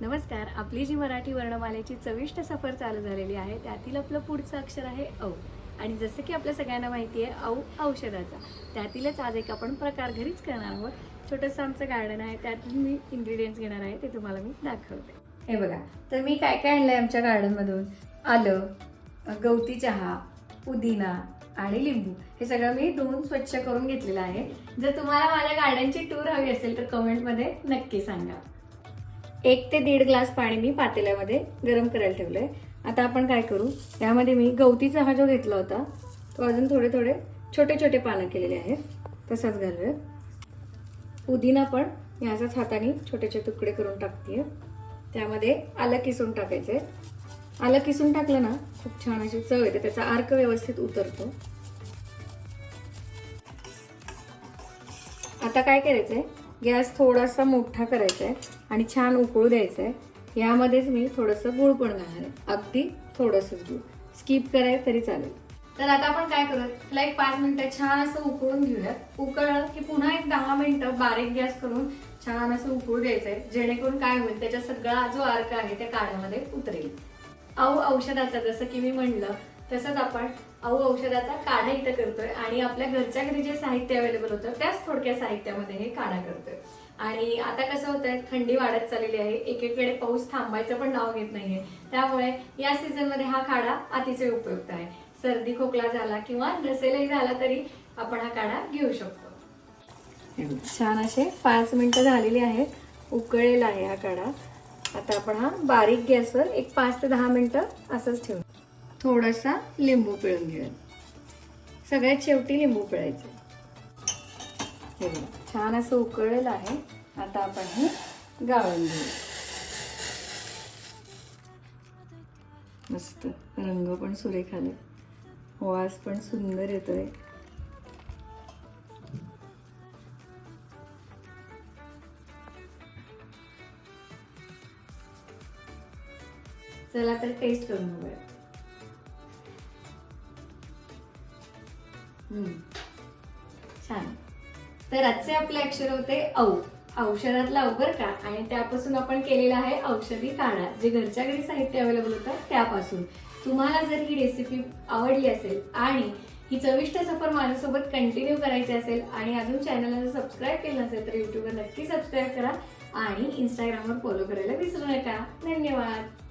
नमस्कार आपली जी मराठी वर्णमालेची चविष्ट सफर चालू झालेली आहे त्यातील आपलं पुढचं अक्षर आहे औ. आणि जसं की आपल्या सगळ्यांना माहिती आहे औ औषधाचा. त्यातीलच आज एक आपण प्रकार घरीच करणार आहोत. छोटंसं आमचं गार्डन आहे त्यातून मी इन्ग्रेडियंट्स घेणार आहे ते तुम्हाला मी दाखवते. हे बघा तर मी काय काय आणलंय आमच्या गार्डनमधून? आलं गवती चहा पुदिना आणि लिंबू. हे सगळं मी धुवून स्वच्छ करून घेतलेलं आहे. जर तुम्हाला माझ्या गार्डनची टूर हवी असेल तर कमेंटमध्ये नक्की सांगा. एक ते दीड ग्लास पाणी मी पातेल्यामध्ये गरम करायला ठेवलं आहे आता आपण काय करू? त्यामध्ये मी गवती चहा जो घेतला होता तो अजून थोडे थोडे छोटे छोटे पानं केलेले आहेत. तसाच घालूया. पुदिना पण याचाच हाताने छोटे छोटे तुकडे करून टाकते त्यामध्ये आलं किसून टाकायचंय. आलं किसून टाकलं ना खूप छान अशी चव येते. त्याचा अर्क व्यवस्थित उतरतो. आता काय करायचंय? गॅस थोडासा मोठा करायचा आहे आणि छान उकळू द्यायचा आहे यामध्येच मी थोडंसं गुळ पण घालणार आहे. अगदी थोडंसंच गुळ. स्किप कराय तरी चालेल. तर आता आपण काय करूया त्याला एक पाच मिनिटं छान असं उकळून घेऊयात. उकळलं की पुन्हा एक दहा मिनिटं बारीक गॅस करून छान असं उकळू द्यायचंय. जेणेकरून काय होईल त्याच्या सगळा जो अर्क आहे त्या काढ्यामध्ये उतरेल. औ औषधाचा जसं की मी म्हणलं तसंच आपण औ औषधाचा काढा इथं करतोय आणि आपल्या घरच्या घरी जे साहित्य अवेलेबल होतं त्याच थोडक्या साहित्यामध्ये हे काढा करतोय. आणि आता कसं होतंय थंडी वाढत चाललेली आहे. एकीकडे पाऊस थांबायचं पण नाव घेत नाहीये. त्यामुळे या सीझनमध्ये हा काढा अतिशय उपयुक्त आहे. सर्दी खोकला झाला किंवा नसेलही झाला तरी आपण हा काढा घेऊ शकतो. छान असे पाच मिनिटं झालेली आहेत. उकळलेला आहे हा काढा. आता आपण हा बारीक गॅसवर एक पाच ते दहा मिनिटं असंच ठेवू. थोडासा लिंबू पिळून घेऊया. सगळ्यात शेवटी लिंबू पिळायचं. हे बघा, छान असं उकळलेलं आहे. आता आपण हे गाळून घेऊ मस्त रंग पण सुरेख आले वास पण सुंदर येतोय. चला तर टेस्ट करून बघूया. छान. तर आजचे आपले अक्षर होते औ. औषधातला अवघर का? आणि त्यापासून आपण केलेला आहे औषधी काढा. जे घरच्या घरी साहित्य अवेलेबल होतं त्यापासून. तुम्हाला जर ही रेसिपी आवडली असेल आणि ही चविष्ट सफर माझ्यासोबत कंटिन्यू करायची असेल आणि अजून चॅनलला जर सबस्क्राईब केलं नसेल तर यूट्यूबवर नक्की सबस्क्राईब करा आणि इंस्टाग्रामवर फॉलो करायला विसरू नका. धन्यवाद.